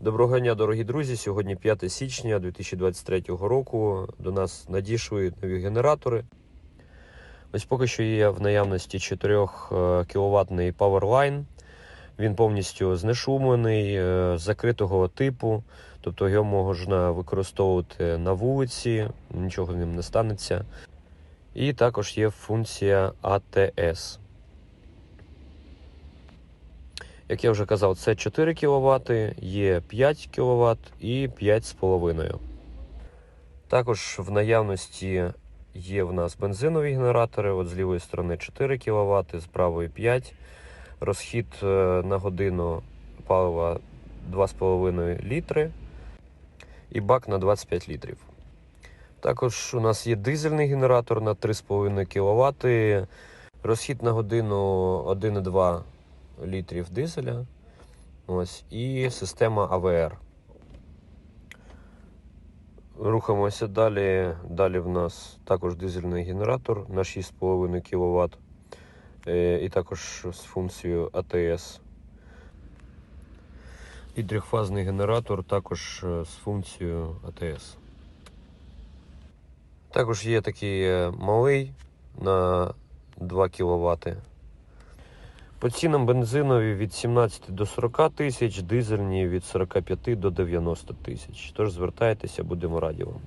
Доброго дня, дорогі друзі. Сьогодні 5 січня 2023 року. До нас надійшли нові генератори. Ось поки що є в наявності 4 кВт Powerline. Він повністю знешумлений, е, закритого типу, тобто його можна використовувати на вулиці, нічого ним не станеться. І також є функція ATS. Як я вже казав, це 4 кВт, є 5 кВт і 5,5. Також в наявності є в нас бензинові генератори. От з лівої сторони 4 кВт, з правої 5 Розхід е, на годину палива 2,5 літри і бак на 25 літрів. Також у нас є дизельний генератор на 3,5 кВт. Розхід на годину 1,2 літрів дизеля. Ось, і система АВР. Рухаємося далі. Далі в нас також дизельний генератор на 6,5 кВт. Е, І також з функцією АТС. І трьохфазний генератор також е, з функцією АТС. Також є такий е, малий на 2 кВт. По цінам бензинові від 17 до 40 тисяч, дизельні від 45 до 90 тисяч. Тож звертайтеся, будемо раді вам.